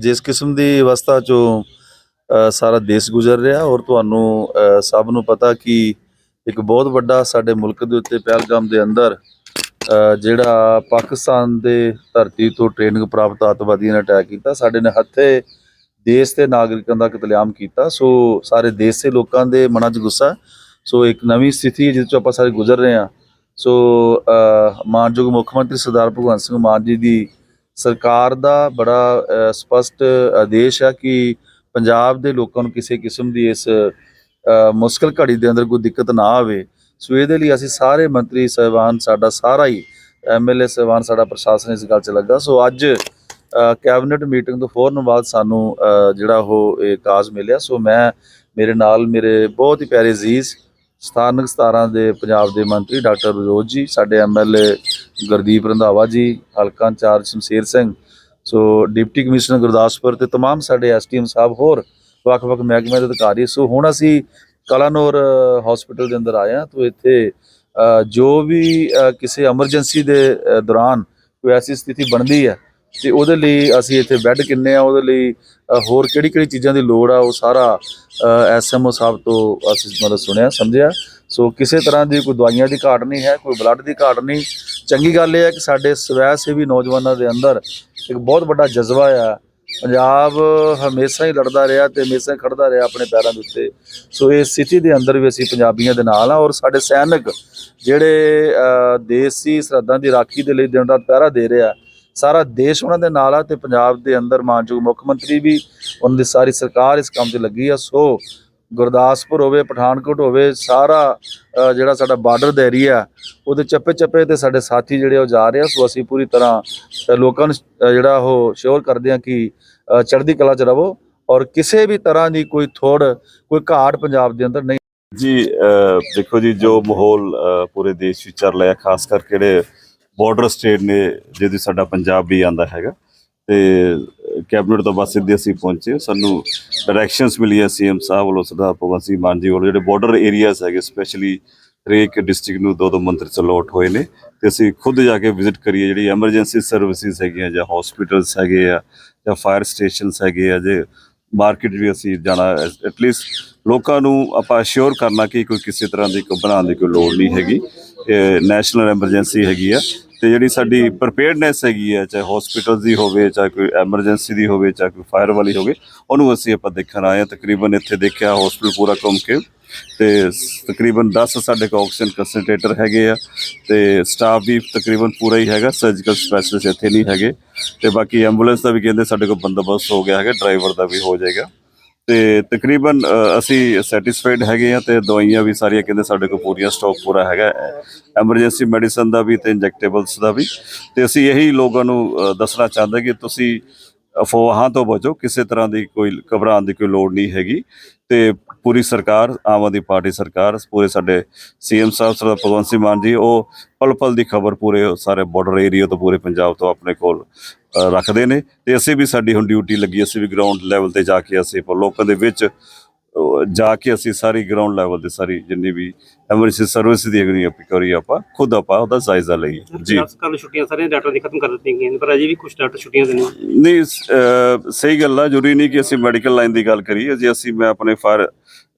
ਜਿਸ ਕਿਸਮ ਦੀ ਅਵਸਥਾ ਚੋਂ ਸਾਰਾ ਦੇਸ਼ ਗੁਜ਼ਰ ਰਿਹਾ ਔਰ ਤੁਹਾਨੂੰ ਸਭ ਨੂੰ ਪਤਾ ਕਿ ਇੱਕ ਬਹੁਤ ਵੱਡਾ ਸਾਡੇ ਮੁਲਕ ਦੇ ਉੱਤੇ ਪਹਿਲਗਾਮ ਦੇ ਅੰਦਰ ਜਿਹੜਾ ਪਾਕਿਸਤਾਨ ਦੇ ਧਰਤੀ ਤੋਂ ਟ੍ਰੇਨਿੰਗ ਪ੍ਰਾਪਤ ਅੱਤਵਾਦੀਆਂ ਨੇ ਅਟੈਕ ਕੀਤਾ, ਸਾਡੇ ਨੇ ਹੱਥੇ ਦੇਸ਼ ਦੇ ਨਾਗਰਿਕਾਂ ਦਾ ਕਤਲੇਆਮ ਕੀਤਾ, ਸੋ ਸਾਰੇ ਦੇਸ਼ ਦੇ ਲੋਕਾਂ ਦੇ ਮਨਾਂ 'ਚ ਗੁੱਸਾ ਸੋ ਇੱਕ ਨਵੀਂ ਸਥਿਤੀ ਹੈ ਜਿਸ ਤੋਂ ਆਪਾਂ ਸਾਰੇ ਗੁਜ਼ਰ ਰਹੇ ਹਾਂ, ਸੋ ਮਾਨਯੋਗ ਮੁੱਖ ਮੰਤਰੀ ਸਰਦਾਰ ਭਗਵੰਤ ਸਿੰਘ ਮਾਨ ਜੀ ਦੀ ਸਰਕਾਰ ਦਾ ਬੜਾ ਅ, ਸਪਸ਼ਟ ਆਦੇਸ਼ ਹੈ ਕਿ ਪੰਜਾਬ ਦੇ ਲੋਕਾਂ ਨੂੰ ਕਿਸੇ ਕਿਸਮ ਦੀ ਇਸ ਅ, ਮੁਸ਼ਕਲ ਘੜੀ ਦੇ ਅੰਦਰ ਕੋਈ ਦਿੱਕਤ ਨਾ ਆਵੇ। ਸੋ ਇਹਦੇ ਲਈ ਅਸੀਂ ਸਾਰੇ ਮੰਤਰੀ ਸਾਹਿਬਾਨ ਸਾਡਾ ਸਾਰਾ ਹੀ ਐਮਐਲਏ ਸਾਹਿਬਾਨ ਸਾਡਾ ਪ੍ਰਸ਼ਾਸਨ ਇਸ ਗੱਲ 'ਚ ਲੱਗਾ। ਸੋ ਅੱਜ ਕੈਬਨਿਟ ਮੀਟਿੰਗ ਤੋਂ ਫੌਰਨ ਬਾਅਦ ਸਾਨੂੰ ਜਿਹੜਾ ਉਹ ਇਹ ਕਾਜ਼ ਮਿਲਿਆ। ਸੋ ਮੈਂ ਮੇਰੇ ਨਾਲ ਮੇਰੇ ਬਹੁਤ ਹੀ ਪਿਆਰੇ ਅਜ਼ੀਜ਼ ਸਥਾਨਕ ਸਤਾਰਾਂ ਦੇ ਪੰਜਾਬ ਦੇ ਮੰਤਰੀ ਡਾਕਟਰ ਵਿਰੋਧ ਜੀ ਸਾਡੇ ਐਮਐਲਏ ਗੁਰਦੀਪ ਰੰਧਾਵਾ ਜੀ ਹਲਕਾ in charge Shamsher Singh so deputy commissioner Gurdaspur ਤੇ तमाम ਸਾਡੇ ਐਸਟੀਐਮ ਸਾਹਿਬ ਹੋਰ ਵੱਖ-ਵੱਖ ਮਹਿਕਮੇ ਦੇ ਅਧਿਕਾਰੀ ਸੋ ਹੁਣ ਅਸੀਂ ਕਲਾਨੌਰ ਹਸਪੀਟਲ ਦੇ ਅੰਦਰ ਆਏ ਹਾਂ ਤੋਂ ਇੱਥੇ ਅ, ਜੋ ਵੀ ਅ, ਕਿਸੇ ਐਮਰਜੈਂਸੀ ਦੇ ਅ, ਦੌਰਾਨ ਕੋਈ ਐਸੀ ਸਥਿਤੀ ਬਣਦੀ ਹੈ ਤੇ ਉਹਦੇ ਲਈ ਅਸੀਂ ਇੱਥੇ ਬੈੱਡ ਕਿੰਨੇ ਆ, ਉਹਦੇ ਲਈ ਹੋਰ ਕਿਹੜੀ ਕਿਹੜੀ ਚੀਜ਼ਾਂ ਦੀ ਲੋੜ ਆ, ਉਹ ਸਾਰਾ ਐਸਐਮਓ ਸਾਹਿਬ ਤੋਂ ਅਸੀਂ ਮਤਲਬ ਸੁਣਿਆ, ਸਮਝਿਆ। ਸੋ ਕਿਸੇ ਤਰ੍ਹਾਂ ਦੀ ਕੋਈ ਦਵਾਈਆਂ ਦੀ ਘਾਟ ਨਹੀਂ ਹੈ, ਕੋਈ ਬਲੱਡ ਦੀ ਘਾਟ ਨਹੀਂ। ਚੰਗੀ ਗੱਲ ਇਹ ਹੈ ਕਿ ਸਾਡੇ ਸਵੈ ਸੇਵੀ ਨੌਜਵਾਨਾਂ ਦੇ ਅੰਦਰ ਇੱਕ ਬਹੁਤ ਵੱਡਾ ਜਜ਼ਬਾ ਆ। ਪੰਜਾਬ ਹਮੇਸ਼ਾ ਹੀ ਲੜਦਾ ਰਿਹਾ ਤੇ ਹਮੇਸ਼ਾ ਹੀ ਖੜਦਾ ਰਿਹਾ ਆਪਣੇ ਪੈਰਾਂ ਦੇ ਉੱਤੇ। ਸੋ ਇਸ ਸਥਿਤੀ ਦੇ ਅੰਦਰ ਵੀ ਅਸੀਂ ਪੰਜਾਬੀਆਂ ਦੇ ਨਾਲ ਆ ਔਰ ਸਾਡੇ ਸੈਨਿਕ ਜਿਹੜੇ ਦੇਸੀ ਸਰਹੱਦਾਂ ਦੀ ਰਾਖੀ ਦੇ ਲਈ ਦਿਨ ਰਾਤ ਪਹਿਰਾ ਦੇ ਰਿਹਾ ਸਾਰਾ ਦੇਸ਼ ਉਹਨਾਂ ਦੇ ਨਾਲ ਆ ਤੇ ਪੰਜਾਬ ਦੇ ਅੰਦਰ ਮਾਨਯੋਗ ਮੁੱਖ ਮੰਤਰੀ ਵੀ ਉਹਨਾਂ ਦੀ ਸਾਰੀ ਸਰਕਾਰ ਇਸ ਕੰਮ 'ਚ ਲੱਗੀ ਆ। ਸੋ ਗੁਰਦਾਸਪੁਰ ਹੋਵੇ, ਪਠਾਨਕੋਟ ਹੋਵੇ, ਸਾਰਾ ਜਿਹੜਾ ਸਾਡਾ ਬਾਰਡਰ ਦਾ ਏਰੀਆ ਉਹਦੇ ਚੱਪੇ ਚੱਪੇ ਤੇ ਸਾਡੇ ਸਾਥੀ ਜਿਹੜੇ ਉਹ ਜਾ ਰਹੇ ਆ। ਸੋ ਅਸੀਂ ਪੂਰੀ ਤਰ੍ਹਾਂ ਲੋਕਾਂ ਨੂੰ ਜਿਹੜਾ ਉਹ ਸ਼ੋਰ ਕਰਦੇ ਆ ਕਿ ਚੜ੍ਹਦੀ ਕਲਾ ਚ ਰਵੋ ਔਰ ਕਿਸੇ ਵੀ ਤਰ੍ਹਾਂ ਦੀ ਕੋਈ ਥੋੜ ਕੋਈ ਘਾਟ ਪੰਜਾਬ ਦੇ ਅੰਦਰ ਨਹੀਂ। ਜੀ ਦੇਖੋ ਜੀ, ਜੋ ਮਾਹੌਲ ਪੂਰੇ ਦੇਸ਼ ਵਿੱਚ ਚੱਲ ਰਿਹਾ, ਖਾਸ ਕਰਕੇ ਜਿਹੜੇ ਬਾਰਡਰ ਸਟੇਟ ਨੇ ਜਿਹਦੇ ਸਾਡਾ ਪੰਜਾਬ ਵੀ ਆਂਦਾ ਹੈਗਾ, ਤੇ ਕੈਬਨਿਟ ਤੋਂ ਬਸ ਸਿੱਧੇ ਅਸੀਂ ਪਹੁੰਚੇ, ਸਾਨੂੰ ਡਾਇਰੈਕਸ਼ਨਸ ਮਿਲੀਆਂ ਸੀਐਮ ਸਾਹਿਬ ਵੱਲੋਂ, ਸਰਦਾਰ ਭਗਵੰਤ ਸਿੰਘ ਮਾਨ ਜੀ ਵੱਲੋਂ, ਜਿਹੜੇ ਬਾਰਡਰ ਏਰੀਆਜ਼ ਹੈਗੇ ਸਪੈਸ਼ਲੀ ਹਰੇਕ ਡਿਸਟ੍ਰਿਕਟ ਨੂੰ ਦੋ ਦੋ ਮੰਤਰੀ ਅਲੋਟ ਹੋਏ ਨੇ, ਤੇ ਅਸੀਂ ਖੁਦ ਜਾ ਕੇ ਵਿਜ਼ਿਟ ਕਰੀਏ, ਜਿਹੜੀ ਐਮਰਜੈਂਸੀ ਸਰਵਿਸਿਜ਼ ਹੈਗੀਆਂ, ਜਾਂ ਹਸਪੀਟਲਸ ਹੈਗੇ ਆ, ਜਾਂ ਫਾਇਰ ਸਟੇਸ਼ਨਸ ਹੈਗੇ ਆ, ਜੇ ਮਾਰਕੀਟ ਵੀ ਅਸੀਂ ਜਾਣਾ ਐਟਲੀਸਟ ਲੋਕਾਂ ਨੂੰ ਆਪਾਂ ਅਸ਼ੋਰ ਕਰਨਾ ਕਿ ਕੋਈ ਕਿਸੇ ਤਰ੍ਹਾਂ ਦੀ ਕੋਈ ਬਣਾਉਣ ਦੀ ਕੋਈ ਲੋੜ ਨਹੀਂ ਹੈਗੀ। ਨੈਸ਼ਨਲ ਐਮਰਜੈਂਸੀ ਹੈਗੀ ਆ ਤੇ ਜਿਹੜੀ ਸਾਡੀ ਪ੍ਰਿਪੇਅਰਡਨੈਸ ਹੈਗੀ ਆ, ਚਾਹੇ ਹਸਪੀਟਲ ਦੀ ਹੋਵੇ, ਚਾਹੇ ਕੋਈ ਐਮਰਜੈਂਸੀ ਦੀ ਹੋਵੇ, ਚਾਹੇ ਕੋਈ ਫਾਇਰ ਵਾਲੀ ਹੋਵੇ, ਉਹਨੂੰ ਅਸੀਂ ਆਪਾਂ ਦੇਖਣ ਆਏ ਹਾਂ ਤਕਰੀਬਨ ਇੱਥੇ ਦੇਖਿਆ ਹਸਪੀਟਲ ਪੂਰਾ ਘੁੰਮ ਕੇ ਤੇ ਤਕਰੀਬਨ 10 ਸਾਡੇ ਕੋਲ ਆਕਸੀਜਨ ਕੰਸਨਟ੍ਰੇਟਰ ਹੈਗੇ ਆ ਤੇ ਸਟਾਫ ਵੀ ਤਕਰੀਬਨ ਪੂਰਾ ਹੀ ਹੈਗਾ ਸਰਜੀਕਲ ਸਪੈਸ਼ਲਿਸਟ ਇੱਥੇ ਨਹੀਂ ਹੈਗੇ। ਤੇ ਬਾਕੀ ਐਂਬੂਲੈਂਸ ਦਾ ਵੀ ਕਹਿੰਦੇ ਸਾਡੇ ਕੋਲ ਬੰਦੋਬਸਤ ਹੋ ਗਿਆ ਹੈਗਾ ਡਰਾਈਵਰ ਦਾ ਵੀ ਹੋ ਜਾਏਗਾ। ਤੇ ਤਕਰੀਬਨ ਅਸੀਂ ਸੈਟੀਸਫਾਈਡ ਹੈਗੇ ਆ ਤੇ ਦਵਾਈਆਂ ਵੀ ਸਾਰੀਆਂ ਕਹਿੰਦੇ ਸਾਡੇ ਕੋਲ ਪੂਰੀਆਂ ਸਟਾਕ ਪੂਰਾ ਹੈਗਾ ਐਮਰਜੈਂਸੀ ਮੈਡੀਸਨ ਦਾ ਵੀ ਤੇ ਇੰਜੈਕਟੇਬਲਸ ਦਾ ਵੀ। ਤੇ ਅਸੀਂ ਇਹੀ ਲੋਕਾਂ ਨੂੰ ਦੱਸਣਾ ਚਾਹੁੰਦੇ ਕਿ ਤੁਸੀਂ ਅਫਵਾਹਾਂ ਤੋਂ ਬਚੋ, ਕਿਸੇ ਤਰ੍ਹਾਂ ਦੀ ਕੋਈ ਘਬਰਾਉਣ ਦੀ ਕੋਈ ਲੋੜ ਨਹੀਂ ਹੈਗੀ। ਤੇ ਪੂਰੀ ਸਰਕਾਰ, ਆਮ ਆਦਮੀ ਪਾਰਟੀ ਸਰਕਾਰ, ਪੂਰੇ ਸਾਡੇ ਸੀਐਮ ਸਾਹਿਬ, ਸਰਦਾਰ ਭਗਵੰਤ ਸਿੰਘ ਮਾਨ ਜੀ, ਉਹ ਪਲ ਪਲ ਦੀ ਖਬਰ ਪੂਰੇ ਸਾਰੇ ਬਾਰਡਰ ਏਰੀਆ ਤੋਂ ਪੂਰੇ ਪੰਜਾਬ ਤੋਂ ਆਪਣੇ ਕੋਲ ਰੱਖਦੇ ਨੇ। ਤੇ ਅਸੀਂ ਵੀ ਸਾਡੀ ਹੁਣ ਡਿਊਟੀ ਲੱਗੀ, ਅਸੀਂ ਵੀ ਗਰਾਊਂਡ ਲੈਵਲ ਤੇ ਜਾ ਕੇ ਅਸੀਂ ਲੋਕਾਂ ਦੇ ਵਿੱਚ ਜਾ ਕੇ ਅਸੀਂ ਸਾਰੀ ਗਰਾਊਂਡ ਲੈਵਲ ਤੇ ਸਾਰੀ ਜਿੰਨੀ ਵੀ ਐਮਰਜੈਂਸੀ ਸਰਵਿਸ ਦੀ ਹੈਗੀ ਆਪਾਂ ਕਰੀ ਆਪਾਂ ਖੁਦ ਆਪਾਂ ਉਹਦਾ ਜਾਇਜ਼ਾ ਲਈਏ। ਜੀ। ਨੇ ਛੁੱਟੀਆਂ ਸਾਰੀਆਂ ਡਾਕਟਰ ਦੀ ਖਤਮ ਕਰ ਦਿੱਤੀਆਂ ਗਈਆਂ ਪਰ ਅਜੇ ਵੀ ਕੁਝ ਡਾਕਟਰ ਛੁੱਟੀਆਂ ਦੇ ਨਹੀਂ ਅਹ ਸਹੀ ਗੱਲ ਆ ਜ਼ਰੂਰੀ ਨਹੀਂ ਕਿ ਅਸੀਂ ਮੈਡੀਕਲ ਲਾਈਨ ਦੀ ਗੱਲ ਕਰੀਏ। ਜੇ ਅਸੀਂ ਮੈਂ ਆਪਣੇ ਫਾਇਰ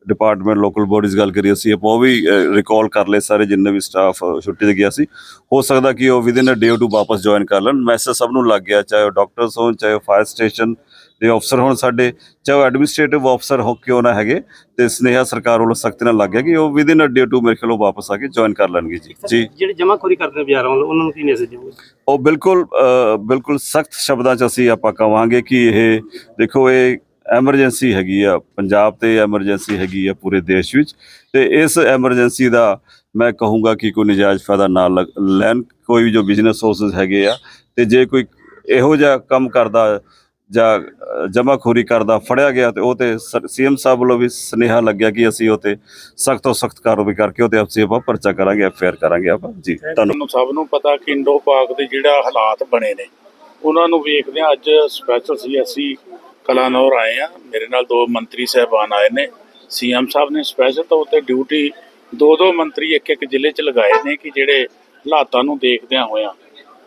ਡਿਪਾਰਟਮੈਂਟ ਲੋਕਲ ਬੋਡੀਜ਼ ਗੱਲ ਕਰੀਏ ਅਸੀਂ ਆਪਾਂ ਉਹ ਵੀ ਰਿਕਾਲ ਕਰ ਲਏ ਸਾਰੇ ਜਿੰਨੇ ਵੀ ਸਟਾਫ ਛੁੱਟੀ ਤੇ ਗਿਆ ਸੀ। ਹੋ ਸਕਦਾ ਕਿ ਉਹ ਵਿਦਿਨ ਅ ਡੇ ਟੂ ਵਾਪਸ ਜੁਆਇਨ ਕਰ ਲੈਣ। ਮੈਸੇਜ ਸਭ ਨੂੰ ਲੱਗ ਗਿਆ ਚਾਹੇ ਉਹ ਡਾਕਟਰਸ ਹੋਣ ਚਾਹੇ ਫਾਇਰ ਸਟੇਸ਼ਨ ਦੇ ਅਫਸਰ ਹੋਣ ਸਾਡੇ ਚਾਹੇ ਐਡਮਿਨਿਸਟ੍ਰੇਟਿਵ ਅਫਸਰ ਹੋ ਕਿਉਂ ਨਾ ਹੈਗੇ ਤੇ ਸਨੇਹਾ ਸਰਕਾਰ ਵੱਲੋਂ ਸਖਤੀ ਨਾਲ ਲੱਗ ਗਿਆ ਕਿ ਉਹ ਵਿਦਿਨ ਅ ਡੇ ਟੂ ਮੇਰੇ ਖਿਆਲ ਵਾਪਸ ਆ ਕੇ ਜੁਆਇਨ ਕਰ ਲੈਣਗੇ ਜੀ। ਜੀ ਜਿਹੜੇ ਜਮਾਖੋਰੀ ਕਰਦੇ ਨੇ ਬਾਜ਼ਾਰਾਂ ਵੱਲੋਂ ਉਹਨਾਂ ਨੂੰ ਕੀ ਮੈਸੇਜ ਦਿਓਗੇ ਉਹ ਬਿਲਕੁਲ ਬਿਲਕੁਲ ਸਖਤ ਸ਼ਬਦਾਂ 'ਚ ਅਸੀਂ ਆਪਾਂ ਕਵਾਂਗੇ ਕਿ ਇਹ ਦੇਖੋ ਇਹ ਐਮਰਜੈਂਸੀ ਹੈਗੀ ਆ ਪੰਜਾਬ ਤੇ ਐਮਰਜੈਂਸੀ ਹੈਗੀ ਆ ਪੂਰੇ ਦੇਸ਼ ਵਿੱਚ ਤੇ ਇਸ ਐਮਰਜੈਂਸੀ ਦਾ ਮੈਂ ਕਹੂੰਗਾ ਕਿ ਕੋਈ ਨਜਾਇਜ਼ ਫਾਇਦਾ ਨਾ ਲੈਣ ਕੋਈ ਵੀ ਜੋ ਬਿਜ਼ਨਸ ਸੋਰਸਸ ਹੈਗੇ ਆ ਤੇ ਜੇ ਕੋਈ ਇਹੋ ਜਿਹਾ ਕੰਮ ਕਰਦਾ ਜਾਂ ਜਮਾਖੋਰੀ ਕਰਦਾ ਫੜਿਆ ਗਿਆ ਤੇ ਉਹ ਤੇ ਸੀਐਮ ਸਾਹਿਬ ਵੱਲੋਂ ਵੀ ਸੁਨੇਹਾ ਲੱਗਿਆ ਕਿ ਅਸੀਂ ਉਹ ਤੇ ਸਖਤ ਤੋਂ ਸਖਤ ਕਾਰਵਾਈ ਕਰਕੇ ਉਹ ਤੇ ਅਸੀਂ ਆਪਾਂ ਪਰਚਾ ਕਰਾਂਗੇ ਐਫਆਰ ਕਰਾਂਗੇ ਆਪਾਂ। ਜੀ ਤੁਹਾਨੂੰ ਸਭ ਨੂੰ ਪਤਾ ਕਿ ਇੰਡੋ ਪਾਕ ਦੇ ਜਿਹੜਾ ਹਾਲਾਤ ਬਣੇ ਨੇ। ਉਹਨਾਂ ਨੂੰ ਵੇਖਦੇ ਆ ਅੱਜ ਸਪੈਸ਼ਲ ਸੀ ਅਸੀਂ ਕਲਾਨੌਰ ਆਏ ਆ ਮੇਰੇ ਨਾਲ ਦੋ ਮੰਤਰੀ ਸਾਹਿਬਾਨ ਆਏ ਨੇ। ਸੀਐਮ ਸਾਹਿਬ ਨੇ ਸਪੈਸ਼ਲ ਤੌਰ ਤੇ ਡਿਊਟੀ ਦੋ ਦੋ ਮੰਤਰੀ ਇੱਕ ਇੱਕ ਜ਼ਿਲ੍ਹੇ 'ਚ ਲਗਾਏ ਨੇ ਕਿ ਜਿਹੜੇ ਹਾਲਾਤਾਂ ਨੂੰ ਦੇਖਦਿਆਂ ਹੋਇਆਂ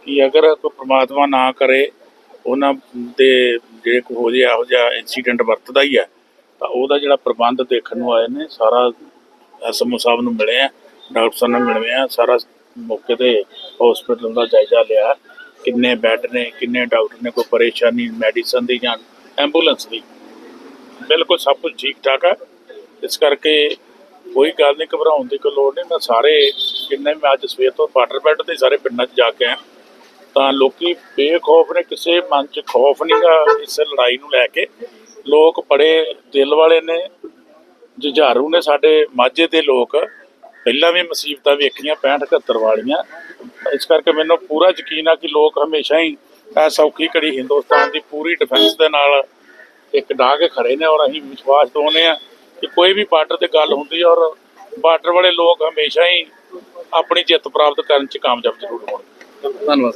ਕਿ ਅਗਰ ਕੋਈ ਪ੍ਰਮਾਤਮਾ ਨਾ ਕਰੇ ਉਹਨਾਂ ਦੇ ਜਿਹੜੇ ਕੋਈ ਹੋ ਜੇ ਇਹੋ ਜਿਹਾ ਇਨਸੀਡੈਂਟ ਵਰਤਦਾ ਹੀ ਹੈ ਤਾਂ ਉਹਦਾ ਜਿਹੜਾ ਪ੍ਰਬੰਧ ਦੇਖਣ ਨੂੰ ਆਏ ਨੇ, ਸਾਰਾ ਐਸਐਮਓ ਸਾਹਿਬ ਨੂੰ ਮਿਲੇ ਆ, ਡਾਕਟਰ ਸਾਹਿਬ ਨੂੰ ਮਿਲੇ ਆ, ਸਾਰਾ ਮੌਕੇ ਤੇ ਹਸਪੀਟਲ ਦਾ ਜਾਇਜ਼ਾ ਲਿਆ। ਕਿੰਨੇ ਬੈੱਡ ਨੇ, ਕਿੰਨੇ ਡਾਕਟਰ ਨੇ, ਕੋਈ ਪਰੇਸ਼ਾਨੀ ਮੈਡੀਸਨ ਦੀ ਜਾਂ ਐਂਬੂਲੈਂਸ ਦੀ? ਬਿਲਕੁਲ ਸਭ ਕੁਝ ਠੀਕ ਠਾਕ ਹੈ ਇਸ ਕਰਕੇ ਕੋਈ ਗੱਲ ਨਹੀਂ ਘਬਰਾਉਣ ਦੀ ਕੋਈ ਲੋੜ ਨਹੀਂ ਮੈਂ ਸਾਰੇ, ਜਿੰਨੇ ਮੈਂ ਅੱਜ ਸਵੇਰ ਤੋਂ ਵਾਟਰ ਬੈੱਡ ਤੇ ਸਾਰੇ ਪਿੰਡਾਂ 'ਚ ਜਾ ਕੇ ਆਇਆ। ਤਾਂ ਲੋਕੀ ਬੇਖੌਫ ਨੇ, ਕਿਸੇ ਮਨ 'ਚ ਖੌਫ ਨਹੀਂਗਾ ਇਸ ਲੜਾਈ ਨੂੰ ਲੈ ਕੇ। ਲੋਕ ਬੜੇ ਦਿਲ ਵਾਲੇ ਨੇ, ਜੁਝਾਰੂ ਨੇ ਸਾਡੇ ਮਾਝੇ ਦੇ ਲੋਕ। ਪਹਿਲਾਂ ਵੀ ਮੁਸੀਬਤਾਂ ਵੇਖੀਆਂ 65 71 ਵਾਲੀਆਂ। ਇਸ ਕਰਕੇ ਮੈਨੂੰ ਪੂਰਾ ਯਕੀਨ ਆ ਕਿ ਲੋਕ ਹਮੇਸ਼ਾ ਹੀ ਇਹ ਸੌਖੀ ਘੜੀ ਹਿੰਦੁਸਤਾਨ ਦੀ ਪੂਰੀ ਡਿਫੈਂਸ ਦੇ ਨਾਲ ਇੱਕ ਡਾਹ ਕੇ ਖੜੇ ਨੇ ਔਰ ਅਸੀਂ ਵਿਸ਼ਵਾਸ ਦਵਾਉਂਦੇ ਆ ਕਿ ਕੋਈ ਵੀ ਬਾਰਡਰ ਤੇ ਗੱਲ ਹੁੰਦੀ ਔਰ ਬਾਰਡਰ ਵਾਲੇ ਲੋਕ ਹਮੇਸ਼ਾ ਹੀ ਆਪਣੀ ਜਿੱਤ ਪ੍ਰਾਪਤ ਕਰਨ ਚ ਕਾਮਯਾਬ ਜ਼ਰੂਰ ਹੋਣਗੇ ਧੰਨਵਾਦ।